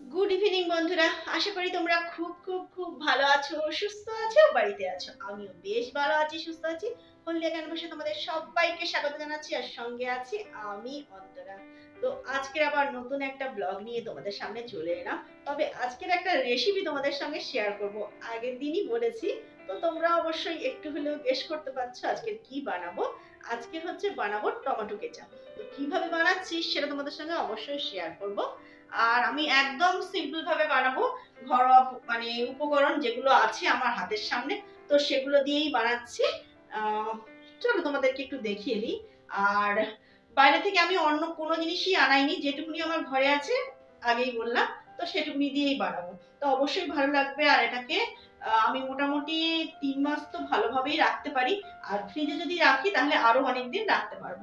Good evening বন্ধুরা। আশা করি তোমরা খুব খুব খুব ভালো আছো, সুস্থ আছো, বাড়িতে আছো। আমিও বেশ ভালো আছি, সুস্থ আছি। হলদিয়া বসে তোমাদের সবাইকে স্বাগত জানাচ্ছি, আর সঙ্গে আছি আমি অন্তরা। তো আজকের আবার নতুন একটা ব্লগ নিয়ে তোমাদের সামনে চলে এলাম। তবে আজকের একটা রেসিপি তোমাদের সঙ্গে শেয়ার করব। আগের দিনই বলেছি, তো তোমরা অবশ্যই একটু হলেও গেস করতে পারছ আজকে কি বানাবো। আজকে হচ্ছে বানাবো টমেটো কেচাপ তো কীভাবে বানাচ্ছি সেটা তোমাদের সঙ্গে অবশ্যই শেয়ার করব। আর আমি একদম সিম্পল ভাবে বানাবো ঘরোয়া মানে উপকরণ যেগুলো আছে আমার হাতের সামনে। তো সেগুলো দিয়েই বানাচ্ছি। চলো তোমাদেরকে একটু দেখিয়ে দিই। আর বাইরে থেকে আমি অন্য কোনো জিনিসই আনাইনি, যেটুকুনি আমার ঘরে আছে, আগেই বললাম, তো সেটুকুনি দিয়েই বানাবো। তো অবশ্যই ভালো লাগবে আর এটাকে আমি মোটামুটি তিন মাস তো ভালোভাবেই রাখতে পারি। আর ফ্রিজে যদি রাখি, তাহলে আরও অনেকদিন রাখতে পারব।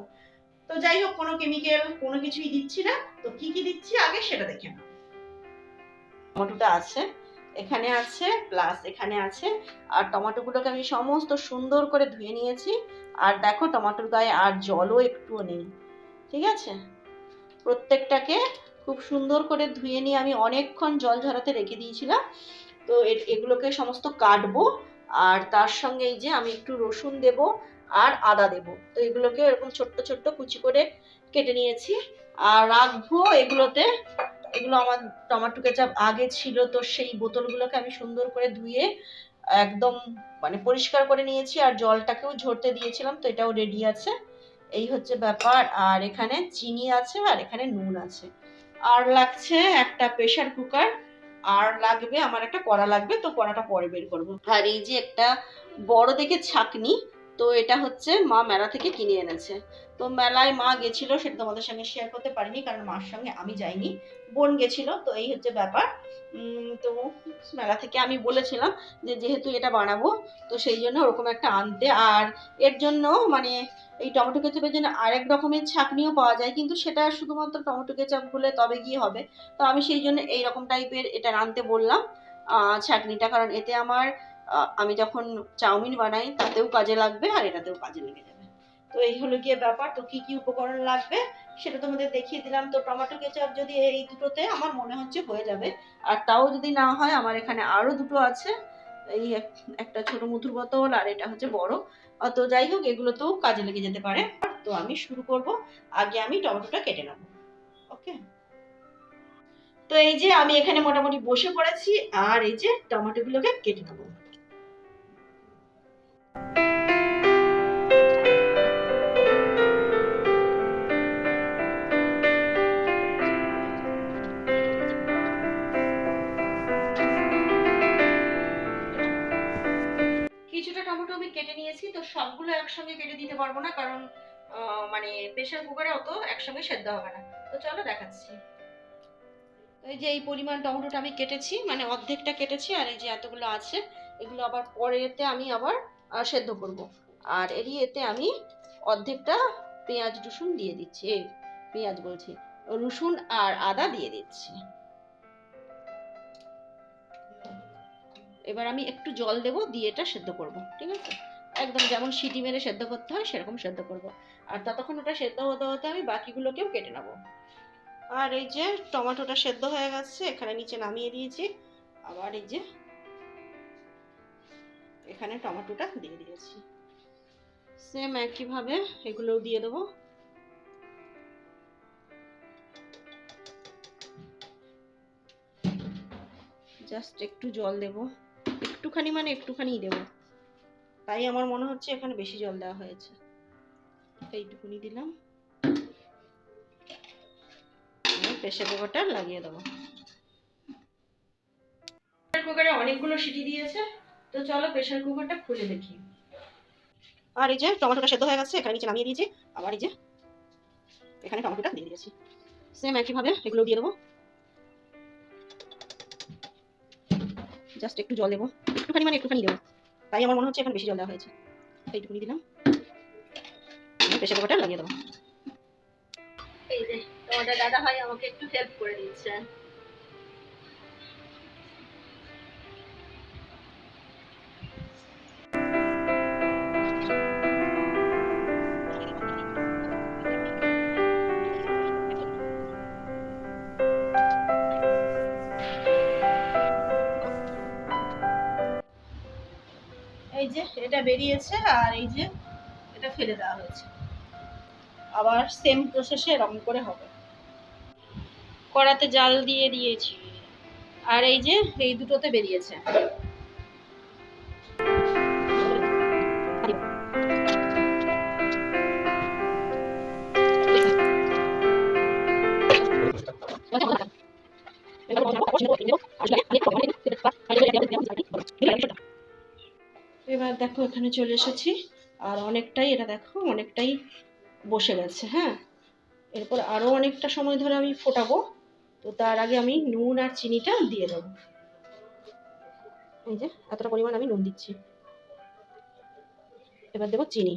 তো যাই হোক, কোনো কেমিক্যাল কোনো কিছুই দিচ্ছি না। তো কি কি দিচ্ছি আগে সেটা দেখে নাও। টমেটোটা আছে। এখানে আছে প্লাস এখানে আছে। আর টমেটোগুলোকে আমি সমস্ত সুন্দর করে ধুয়ে নিয়েছি। আর দেখো, টমেটোর গায়ে আর জলও একটুও নেই। ঠিক আছে? প্রত্যেকটাকে খুব সুন্দর করে ধুয়ে নিয়ে আমি অনেকক্ষণ জল ঝরাতে রেখে দিয়েছিলাম। তো এগুলোকে সমস্ত কাটবো। আর তার সঙ্গে এই যে আমি একটু রসুন দেব আর আদা দেব। তো এগুলোকে এরকম ছোট্ট ছোট্ট কুচি করে কেটে নিয়েছি। আর রাখব এগুলোতে এগুলো আমার টমেটো কেচাপ আগে ছিল, তো সেই বোতলগুলোকে আমি সুন্দর করে ধুয়ে একদম মানে পরিষ্কার করে নিয়েছি আর জলটাকেও ঝরতে দিয়েছিলাম, তো এটাও রেডি আছে। এই হচ্ছে ব্যাপার, আর এখানে চিনি আছে আর এখানে নুন আছে। আর লাগছে একটা প্রেশার কুকার আর লাগবে, আমার একটা কড়া লাগবে, তো কড়াটা পরে বের করব। আর এই যে একটা বড় দেখে ছাকনি তো এটা হচ্ছে মা মেলা থেকে কিনে এনেছে। তো মেলায় মা গেছিল সেটা তোমাদের সঙ্গে শেয়ার করতে পারিনি কারণ মার সঙ্গে আমি যাইনি। বোন গেছিল, তো এই হচ্ছে ব্যাপার। তো মেলা থেকে আমি বলেছিলাম যে যেহেতু এটা বানাবো, তো সেই জন্য ওরকম একটা আনতে। আর এর জন্য মানে এই টমেটো কেচাপের জন্য আরেক রকমের ছাকনিও পাওয়া যায়, কিন্তু সেটা শুধুমাত্র টমেটো কেচাপ হলে তবে গিয়ে হবে? তো আমি সেই জন্য এই রকম টাইপের এটা আনতে বললাম ছাকনিটা। কারণ এতে আমার আমি যখন চাউমিন বানাই তাতেও কাজে লাগবে আর এটাতেও কাজে লেগে যাবে। তো এই হলো গিয়ে ব্যাপার। তো কি কি উপকরণ লাগবে সেটা তোমাদের দেখিয়ে দিলাম। তো টমেটো কেচাপ যদি এই দুটোতে আমার মনে হচ্ছে হয়ে যাবে। আর তাও যদি না হয়, আমার এখানে আরও দুটো আছে। এই একটা ছোট মধুর বোতল আর এটা হচ্ছে বড়। তো যাই হোক, এগুলোতেও কাজে লেগে যেতে পারে। তো আমি শুরু করব। আগে আমি টমেটোটা কেটে নেব। ওকে? তো এই যে আমি এখানে মোটামুটি বসে পড়েছি। আর এই যে টমেটোগুলোকে কেটে নেব। কেটে নিয়েছি, তো সবগুলো একসঙ্গে কেটে দিতে পারব না কারণ মানে প্রেশার কুকারে অত একসঙ্গে সেদ্ধ হবে না। তো চলো দেখাচ্ছি। এই যে এই পরিমাণ টমেটোটা আমি কেটেছি মানে অর্ধেকটা কেটেছি আর এই যে এতগুলো আছে, এগুলো আবার পরেতে আমি আবার সেদ্ধ করব। আর এরই এতে আমি অর্ধেকটা পেঁয়াজ রসুন দিয়ে দিচ্ছি পেঁয়াজ বলছি, রসুন আর আদা দিয়ে দিচ্ছি। এবার আমি একটু জল দেব, দিয়ে এটা সেদ্ধ করব, ঠিক আছে? একদম যেমন সিটি মেরে সেদ্ধ করতে হয়, সেরকম সেদ্ধ করব। আর ততক্ষণ ওটা সেদ্ধ হতে হতে আমি বাকিগুলোকেও কেটে নেব। আর এই যে টমেটোটা সেদ্ধ হয়ে গেছে, এখানে নিচে নামিয়ে দিয়েছি। আবার এই যে এখানে টমেটোটা দিয়ে দিয়েছি। সেম একইভাবে এগুলোও দিয়ে দেবো। জাস্ট একটু জল দেবো। একটুখানি মানে একটুখানিই দেবো। তাই আমার মনে হচ্ছে এখানে বেশি জল দেওয়া হয়েছে। এইটুকুনি দিলাম। প্রেশার কুকারটা লাগিয়ে দেবো। প্রেশার কুকারে অনেকগুলো সিটি দিয়েছে। তো চলো প্রেশার কুকারটা খুলে দেখি। আর এই যে টমেটোটা সেদ্ধ হয়ে গেছে এখানে নিচে নামিয়ে দিয়েছি। আবার এই যে এখানে টমেটোটা দিয়ে দিয়েছি। সেম একইভাবে এগুলো দিয়ে দেবো। জাস্ট একটু জল দেবো। একটুখানি মানে একটুখানি দেবো। তাই আমার মনে হচ্ছে এখন বেশি জল দেওয়া হয়েছে। এইটুকুনি দিলাম। প্রেশার কুকারটা লাগিয়ে দেবো। এই যে, তোমাদের দাদা ভাই আমাকে একটু হেল্প করে দিচ্ছে বেরিয়েছে আর এই যে এটা ফেলে দেওয়া হয়েছে। আবার সেম প্রসেসে এরকম করে হবে। কড়াতে জাল দিয়ে দিয়েছি। আর এই যে, এই দুটোতে বেরিয়েছে। দেখো, এখানে চলে এসেছি। আর অনেকটাই এটা দেখো, অনেকটাই বসে গেছে হ্যাঁ? এরপর আরও অনেকটা সময় ধরে আমি ফোটাবো। তো তার আগে আমি নুন আর চিনিটা দিয়ে দেবো। এই যে, এতটা পরিমাণ আমি নুন দিচ্ছি। এবার দেবো চিনি।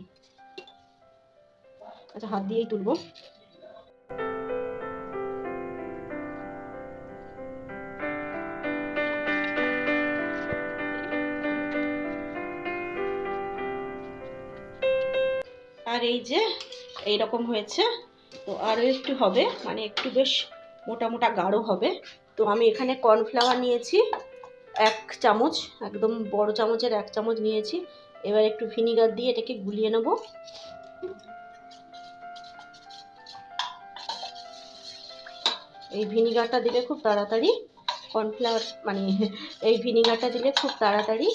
আচ্ছা হাত দিয়েই তুলবো। আর এই যে এই রকম হয়েছে। তো আরও একটু হবে মানে একটু বেশ মোটা মোটা গাঢ় হবে। তো আমি এখানে কর্নফ্লাওয়ার নিয়েছি, এক চামচ, একদম বড় চামচের এক চামচ নিয়েছি। এবার একটু ভিনিগার দিয়ে এটাকে গুলিয়ে নেব। এই ভিনিগারটা দিলে খুব তাড়াতাড়ি কর্নফ্লাওয়ার মানে এই ভিনিগারটা দিলে খুব তাড়াতাড়ি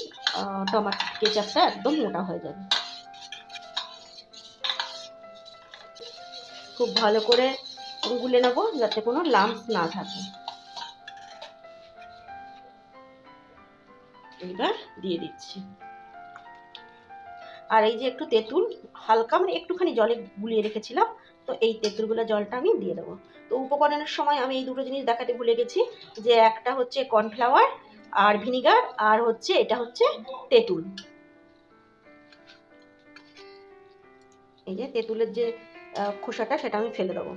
টমাটো কেচাপটা একদম মোটা হয়ে যাবে। খুব ভালো করে গুলে নেব যাতে কোনো লাম্প না থাকে। এবার দিয়ে দিচ্ছি। আর এই যে একটু তেঁতুল, হালকা মানে একটুখানি জলে গুলিয়ে রেখেছিলাম, তো এই তেঁতুলগুলো জলটা আমি দিয়ে দেবো। তো উপকরণের সময় আমি এই দুটো জিনিস দেখাতে ভুলে গেছি, যে একটা হচ্ছে কর্নফ্লাওয়ার আর ভিনিগার, আর হচ্ছে এটা হচ্ছে তেঁতুল। এই যে তেঁতুলের যে খোসাটা সেটা আমি ফেলে দেবো।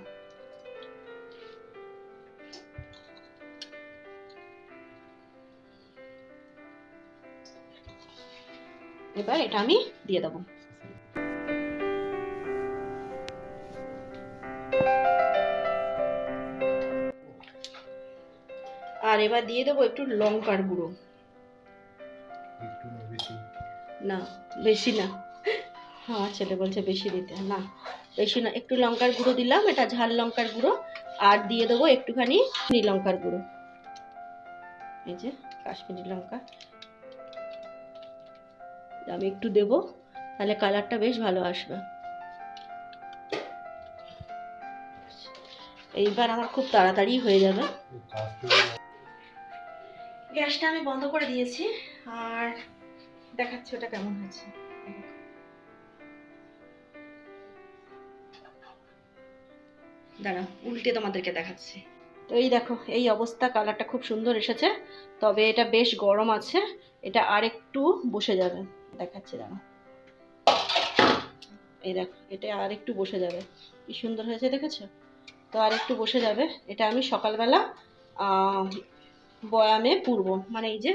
এবার এটা আমি দিয়ে দেবো। আর এবার দিয়ে দেবো একটু লঙ্কার গুঁড়ো। না বেশি না। হ্যাঁ ছেলে বলছে বেশি দিতে। না, বেশি না, একটু লঙ্কার গুঁড়ো দিলাম, এটা ঝাল লঙ্কার গুঁড়ো, আর দিয়ে দেবো একটুখানি লঙ্কার গুঁড়ো। এই যে, কাশ্মীরি লঙ্কা। আমি একটু দেব, তাহলে কালারটা বেশ ভালো আসবে। এইবার আমার খুব তাড়াতাড়ি হয়ে যাবে। গ্যাসটা আমি বন্ধ করে দিয়েছি, আর দেখাচ্ছি ওটা কেমন হয়েছে। দাঁড়া, উল্টে তোমাদেরকে দেখাচ্ছি। তো এই দেখো, এই অবস্থা কালারটা খুব সুন্দর এসেছে, তবে এটা বেশ গরম আছে, এটা আর একটু বসে যাবে। দেখাচ্ছি, দাঁড়া। এই দেখো, এটা আর একটু বসে যাবে। কি সুন্দর হয়েছে, দেখেছ? তো আর একটু বসে যাবে, এটা আমি সকালবেলা বয়ামে পুরবো। মানে এই যে,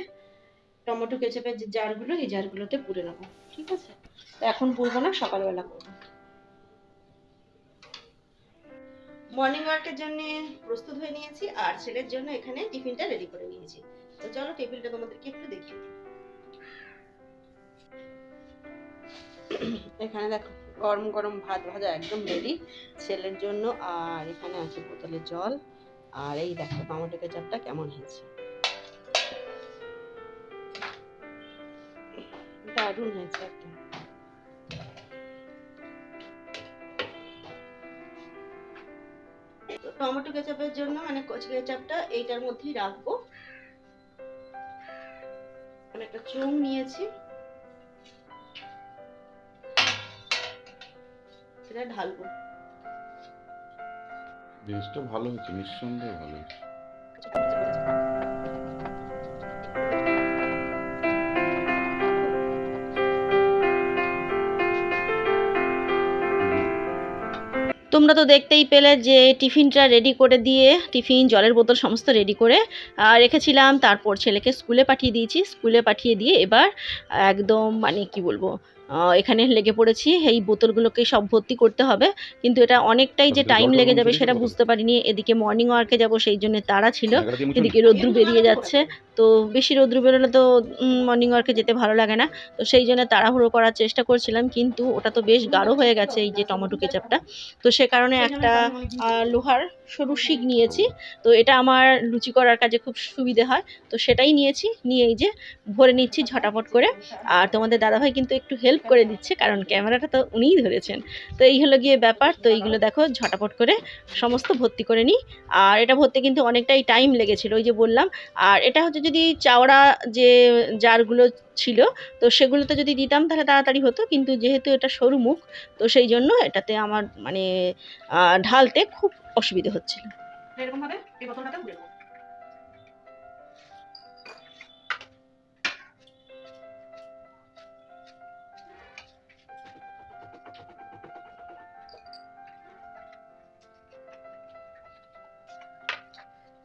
টমেটো কেচাপের যে জারগুলো, এই জারগুলোতে পুরে নেব। ঠিক আছে? তো এখন পুরবো না, সকালবেলা করব মর্নিং ওয়ার্কের জন্য প্রস্তুত হয়ে নিয়েছি, আর ছেলের জন্য এখানে টিফিনটা রেডি করে নিয়েছি। তো চলো টেবিলটা তোমাদেরকে একটু দেখিয়ে। এখানে দেখো, গরম গরম ভাত ভাজা একদম রেডি ছেলের জন্য, আর এখানে আছে বোতলে জল। আর এই দেখো, টমেটো কেচাপটা কেমন হয়েছে। দারুণ হয়েছে একদম টমেটো কেচাপের জন্য মানে কচি কেচাপটা এইটার মধ্যেই রাখব। আমি একটা চুন নিয়েছি। এটা ঢালবো। জিনিসটা ভালো হয়েছে নিঃসন্দেহে ভালো হচ্ছে তোমরা তো দেখতেই পেলে যে টিফিনটা রেডি করে দিয়ে টিফিন, জলের বোতল সমস্ত রেডি করে রেখেছিলাম। তারপর ছেলেকে স্কুলে পাঠিয়ে দিয়েছি। স্কুলে পাঠিয়ে দিয়ে এবার একদম মানে কি বলব এখানে লেগে পড়েছি। এই বোতলগুলোকে সব ভর্তি করতে হবে। কিন্তু এটা অনেকটাই যে টাইম লেগে যাবে সেটা বুঝতে পারিনি। এদিকে মর্নিং ওয়ার্কে যাব সেই জন্য তাড়া ছিল। দিয়ে এদিকে রোদ্রু বেরিয়ে যাচ্ছে। তো বেশি রোদ্রু বেরোলে তো মর্নিং ওয়ার্কে যেতে ভালো লাগে না। তো সেই জন্য তাড়াহুড়ো করার চেষ্টা করছিলাম। কিন্তু ওটা তো বেশ গাঢ় হয়ে গেছে এই যে টমেটো কেচাপটা তো সে কারণে একটা লোহার সরু শিক নিয়েছি। তো এটা আমার লুচি করার কাজে খুব সুবিধে হয়। তো সেটাই নিয়েছি। নিয়ে এই যে ভরে নিচ্ছি ঝটাপট করে। আর তোমাদের দাদাভাই কিন্তু একটু হেল্প করে দিচ্ছে, কারণ ক্যামেরাটা তো উনিই ধরেছেন। তো এই হলো গিয়ে ব্যাপার। তো এইগুলো দেখো, ঝটাপট করে সমস্ত ভর্তি করে নিই। আর এটা ভরতে কিন্তু অনেকটাই টাইম লেগেছিল, ওই যে বললাম। আর এটা হচ্ছে যদি চাওড়া যে জারগুলো ছিল, তো সেগুলোতে যদি দিতাম তাহলে তাড়াতাড়ি হতো। কিন্তু যেহেতু এটা সরু মুখ, তো সেই জন্য এটাতে আমার মানে ঢালতে খুব অসুবিধে হচ্ছিল। এরকমভাবে এই বোতলটাতে নেব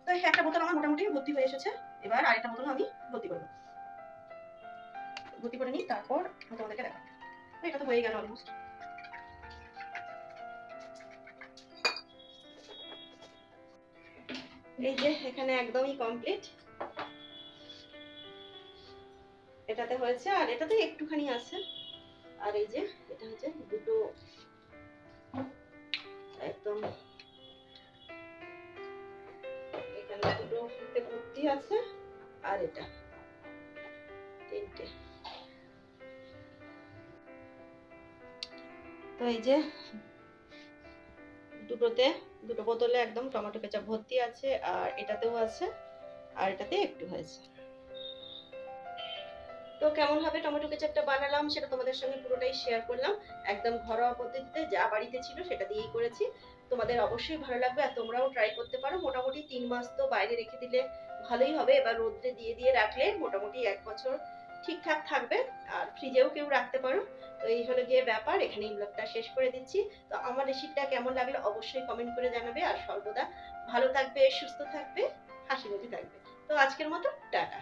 তো একটা বোতল আমার মোটামুটি ভর্তি হয়ে এসেছে। এবার আরেকটা বোতল আমি ভর্তি করব ভর্তি করে নিই, তারপর তোমাদেরকে দেখাবো। এটা তো হয়ে গেল অলমোস্ট এই যে, এখানে একদমই কমপ্লিট এটাতে হয়েছে, আর এটাতে একটুখানি আছে। আর এই যে, এটা হচ্ছে দুটো একদম এখানে দুটো ভর্তি আছে, আর এটা তিনটে। তো এই যে, দুটোতে দুটো বোতলে একদম টমেটো কেচাপ ভর্তি আছে, আর এটাতেও আছে, আর এটাতে একটু হয়েছে। তো কেমন ভাবে টমেটো কেচাপটা বানালাম সেটা তোমাদের সঙ্গে পুরোটাই শেয়ার করলাম। একদম ঘরোয়া পদ্ধতিতে যা বাড়িতে ছিল সেটা দিয়েই করেছি। তোমাদের অবশ্যই ভালো লাগবে আর তোমরাও ট্রাই করতে পারো। মোটামুটি তিন মাস তো বাইরে রেখে দিলে ভালোই হবে। এবার রোদ্রে দিয়ে দিয়ে রাখলে মোটামুটি এক বছর ঠিকঠাক থাকবে, আর ফ্রিজেও কেউ রাখতে পারো। তো এই হলো গিয়ে ব্যাপার এখানেই ব্লগটা শেষ করে দিচ্ছি। তো আমার রেসিপিটা কেমন লাগল অবশ্যই কমেন্ট করে জানাবে, আর সর্বদা ভালো থাকবে, সুস্থ থাকবে হাসি মুখে থাকবে। তো আজকের মতো, টাটা।